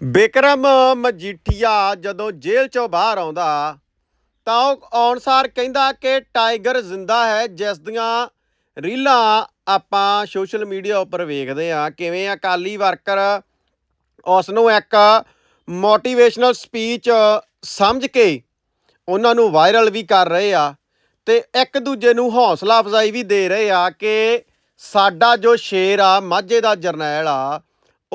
ਬਿਕਰਮ ਮਜੀਠੀਆ ਜਦੋਂ ਜੇਲ੍ਹ ਚੋਂ ਬਾਹਰ ਆਉਂਦਾ, ਤਾਂ ਉਹ ਆਉਣਸਾਰ ਕਹਿੰਦਾ ਕਿ ਟਾਈਗਰ ਜ਼ਿੰਦਾ ਹੈ, ਜਿਸ ਦੀਆਂ ਰੀਲਾਂ ਆਪਾਂ ਸੋਸ਼ਲ ਮੀਡੀਆ ਉੱਪਰ ਵੇਖਦੇ ਆ ਕਿਵੇਂ ਅਕਾਲੀ ਵਰਕਰ ਉਸ ਨੂੰ ਇੱਕ ਮੋਟੀਵੇਸ਼ਨਲ ਸਪੀਚ ਸਮਝ ਕੇ ਉਹਨਾਂ ਨੂੰ ਵਾਇਰਲ ਵੀ ਕਰ ਰਹੇ ਆ ਤੇ ਇੱਕ ਦੂਜੇ ਨੂੰ ਹੌਸਲਾ ਅਫਜ਼ਾਈ ਵੀ ਦੇ ਰਹੇ ਆ ਕਿ ਸਾਡਾ ਜੋ ਸ਼ੇਰ ਆ, ਮਾਝੇ ਦਾ ਜਰਨੈਲ ਆ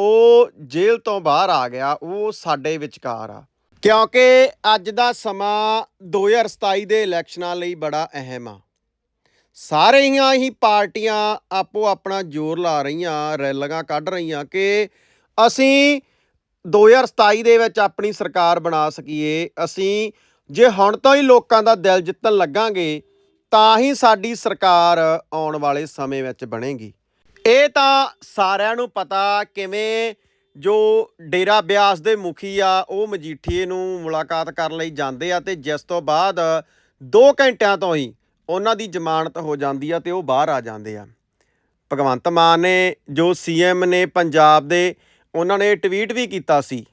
ਉਹ ਜੇਲ੍ਹ ਤੋਂ ਬਾਹਰ ਆ ਗਿਆ, ਉਹ ਸਾਡੇ ਵਿਚਕਾਰ ਆ। ਕਿਉਂਕਿ ਅੱਜ ਦਾ ਸਮਾਂ 2027 ਦੇ ਇਲੈਕਸ਼ਨਾਂ ਲਈ ਬੜਾ ਅਹਿਮ ਆ। ਸਾਰੀਆਂ ਹੀ ਪਾਰਟੀਆਂ ਆਪੋ ਆਪਣਾ ਜ਼ੋਰ ਲਾ ਰਹੀਆਂ, ਰੈਲੀਆਂ ਕੱਢ ਰਹੀਆਂ ਕਿ ਅਸੀਂ 2027 ਦੇ ਵਿੱਚ ਆਪਣੀ ਸਰਕਾਰ ਬਣਾ ਸਕੀਏ, ਅਸੀਂ ਜੇ ਹੁਣ ਤੋਂ ਹੀ ਲੋਕਾਂ ਦਾ ਦਿਲ ਜਿੱਤਣ ਲੱਗਾਂਗੇ, ਤਾਂ ਹੀ ਸਾਡੀ ਸਰਕਾਰ ਆਉਣ ਵਾਲੇ ਸਮੇਂ ਵਿੱਚ ਬਣੇਗੀ। ਇਹ ਤਾਂ ਸਾਰਿਆਂ ਨੂੰ ਪਤਾ ਕਿਵੇਂ ਜੋ ਡੇਰਾ ਬਿਆਸ ਦੇ ਮੁਖੀ ਆ, ਉਹ ਮਜੀਠੀਏ ਨੂੰ ਮੁਲਾਕਾਤ ਕਰਨ ਲਈ ਜਾਂਦੇ ਆ ਤੇ ਜਿਸ ਤੋਂ ਬਾਅਦ 2 ਘੰਟਿਆਂ ਤੋਂ ਹੀ ਉਹਨਾਂ ਦੀ ਜ਼ਮਾਨਤ ਹੋ ਜਾਂਦੀ ਆ ਤੇ ਉਹ ਬਾਹਰ ਆ ਜਾਂਦੇ ਆ। ਭਗਵੰਤ ਮਾਨ ਨੇ, ਜੋ ਸੀਐਮ ਨੇ ਪੰਜਾਬ ਦੇ, ਉਹਨਾਂ ਨੇ ਟਵੀਟ ਵੀ ਕੀਤਾ ਸੀ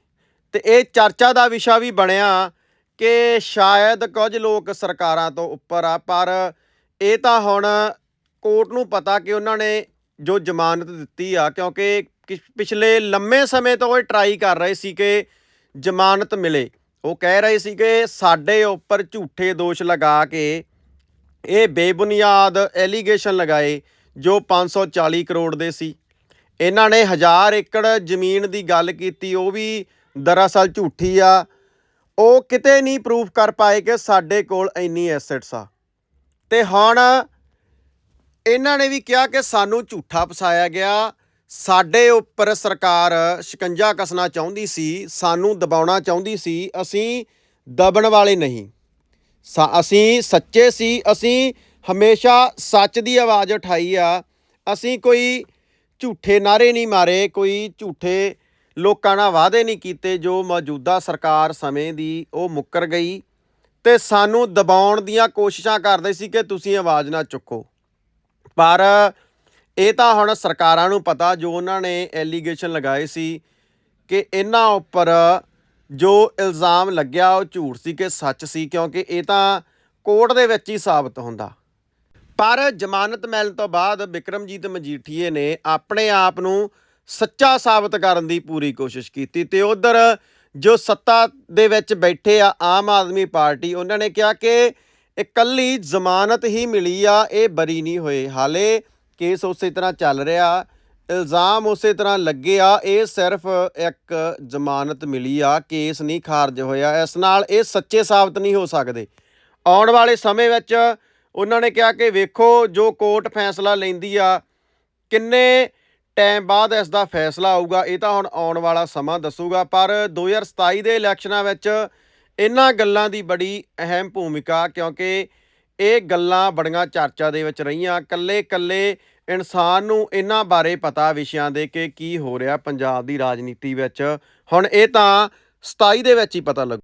ਤੇ ਇਹ ਚਰਚਾ ਦਾ ਵਿਸ਼ਾ ਵੀ ਬਣਿਆ ਕਿ ਸ਼ਾਇਦ ਕੁਝ ਲੋਕ ਸਰਕਾਰਾਂ ਤੋਂ ਉੱਪਰ ਆ, ਪਰ ਇਹ ਤਾਂ ਹੁਣ ਕੋਰਟ ਨੂੰ ਪਤਾ ਕਿ ਉਹਨਾਂ ਨੇ ਜੋ ਜ਼ਮਾਨਤ ਦਿੱਤੀ ਆ, ਕਿਉਂਕਿ ਕਿ- ਪਿਛਲੇ ਲੰਮੇ ਸਮੇਂ ਤੋਂ ਇਹ ਟਰਾਈ ਕਰ ਰਹੇ ਸੀ ਕਿ ਜ਼ਮਾਨਤ ਮਿਲੇ। ਉਹ ਕਹਿ ਰਹੇ ਸੀ ਕਿ ਸਾਡੇ ਉੱਪਰ ਝੂਠੇ ਦੋਸ਼ ਲਗਾ ਕੇ ਇਹ ਬੇਬੁਨਿਆਦ ਐਲੀਗੇਸ਼ਨ ਲਗਾਏ, ਜੋ 540 ਕਰੋੜ ਦੇ ਸੀ। ਇਹਨਾਂ ਨੇ ਹਜ਼ਾਰ ਏਕੜ ਜ਼ਮੀਨ ਦੀ ਗੱਲ ਕੀਤੀ, ਉਹ ਵੀ ਦਰਅਸਲ ਝੂਠੀ ਆ। ਉਹ ਕਿਤੇ ਨਹੀਂ ਪ੍ਰੂਫ ਕਰ ਪਾਏ ਕਿ ਸਾਡੇ ਕੋਲ ਇੰਨੀ ਐਸੈਟਸ ਆ। ਤੇ ਹੁਣ ਇਹਨਾਂ ਨੇ ਵੀ ਕਿਹਾ ਕਿ ਸਾਨੂੰ ਝੂਠਾ ਫਸਾਇਆ ਗਿਆ। ਸਾਡੇ ਉੱਪਰ ਸਰਕਾਰ ਸ਼ਿਕੰਜਾ ਕਸਣਾ ਚਾਹੁੰਦੀ ਸੀ, ਸਾਨੂੰ ਦਬਾਉਣਾ ਚਾਹੁੰਦੀ ਸੀ, ਅਸੀਂ ਦਬਣ ਵਾਲੇ ਨਹੀਂ। ਸਾ- ਅਸੀਂ ਸੱਚੇ ਸੀ, ਅਸੀਂ ਹਮੇਸ਼ਾ ਸੱਚ ਦੀ ਆਵਾਜ਼ ਉਠਾਈ ਆ। ਅਸੀਂ ਕੋਈ ਝੂਠੇ ਨਾਰੇ ਨਹੀਂ ਮਾਰੇ, ਕੋਈ ਝੂਠੇ ਲੋਕਾਂ ਨਾਲ ਵਾਅਦੇ ਨਹੀਂ ਕੀਤੇ, ਜੋ ਮੌਜੂਦਾ ਸਰਕਾਰ ਸਮੇਂ ਦੀ ਉਹ ਮੁੱਕਰ ਗਈ। ਤੇ ਸਾਨੂੰ ਦਬਾਉਣ ਦੀਆਂ ਕੋਸ਼ਿਸ਼ਾਂ ਕਰਦੇ ਸੀ ਕਿ ਤੁਸੀਂ ਆਵਾਜ਼ ਨਾ ਚੁੱਕੋ। ਪਰ ਇਹ ਤਾਂ ਹੁਣ ਸਰਕਾਰਾਂ ਨੂੰ ਪਤਾ, ਜੋ ਉਹਨਾਂ ਨੇ ਐਲੀਗੇਸ਼ਨ ਲਗਾਏ ਸੀ ਕਿ ਇਹਨਾਂ ਉੱਪਰ ਜੋ ਇਲਜ਼ਾਮ ਲੱਗਿਆ, ਉਹ ਝੂਠ ਸੀ ਕਿ ਸੱਚ ਸੀ, ਕਿਉਂਕਿ ਇਹ ਤਾਂ ਕੋਰਟ ਦੇ ਵਿੱਚ ਹੀ ਸਾਬਤ ਹੁੰਦਾ। ਪਰ ਜ਼ਮਾਨਤ ਮਿਲਣ ਤੋਂ ਬਾਅਦ ਵਿਕਰਮਜੀਤ ਮਜੀਠੀਏ ਨੇ ਆਪਣੇ ਆਪ ਨੂੰ ਸੱਚਾ ਸਾਬਤ ਕਰਨ ਦੀ ਪੂਰੀ ਕੋਸ਼ਿਸ਼ ਕੀਤੀ ਤੇ ਉਧਰ ਜੋ ਸੱਤਾ ਦੇ ਵਿੱਚ ਬੈਠੇ ਆ, ਆਮ ਆਦਮੀ ਪਾਰਟੀ, ਉਹਨਾਂ ਨੇ ਕਿਹਾ ਕਿ ਇਕੱਲੀ ਜ਼ਮਾਨਤ ਹੀ ਮਿਲੀ ਆ, ਇਹ ਬਰੀ ਨਹੀਂ ਹੋਏ। ਹਾਲੇ ਕੇਸ ਉਸੇ ਤਰ੍ਹਾਂ ਚੱਲ ਰਿਹਾ, ਇਲਜ਼ਾਮ ਉਸੇ ਤਰ੍ਹਾਂ ਲੱਗੇ ਆ, ਇਹ ਸਿਰਫ ਇੱਕ ਜ਼ਮਾਨਤ ਮਿਲੀ ਆ, ਕੇਸ ਨਹੀਂ ਖਾਰਜ ਹੋਇਆ। ਇਸ ਨਾਲ ਇਹ ਸੱਚੇ ਸਾਬਤ ਨਹੀਂ ਹੋ ਸਕਦੇ। ਆਉਣ ਵਾਲੇ ਸਮੇਂ ਵਿੱਚ ਉਹਨਾਂ ਨੇ ਕਿਹਾ ਕਿ ਵੇਖੋ ਜੋ ਕੋਰਟ ਫੈਸਲਾ ਲੈਂਦੀ ਆ, ਕਿੰਨੇ ਟਾਈਮ ਬਾਅਦ ਇਸ ਦਾ ਫੈਸਲਾ ਆਊਗਾ, ਇਹ ਤਾਂ ਹੁਣ ਆਉਣ ਵਾਲਾ ਸਮਾਂ ਦੱਸੂਗਾ। ਪਰ 2027 ਦੇ ਇਲੈਕਸ਼ਨਾਂ ਵਿੱਚ ਇਹਨਾਂ ਗੱਲਾਂ ਦੀ ਬੜੀ ਅਹਿਮ ਭੂਮਿਕਾ ਕਿਉਂਕਿ ਇਹ ਗੱਲਾਂ ਬੜੀਆਂ ਚਰਚਾ ਦੇ ਵਿੱਚ ਰਹੀਆਂ। ਕੱਲੇ ਕੱਲੇ ਇਨਸਾਨ ਨੂੰ ਇਹਨਾਂ ਬਾਰੇ ਪਤਾ ਵਿਸ਼ਿਆਂ ਦੇ ਕਿ ਕੀ ਹੋ ਰਿਹਾ ਪੰਜਾਬ ਦੀ ਰਾਜਨੀਤੀ ਵਿੱਚ। ਹੁਣ ਇਹ ਤਾਂ 27 ਦੇ ਵਿੱਚ ਹੀ ਪਤਾ ਲੱਗੂ।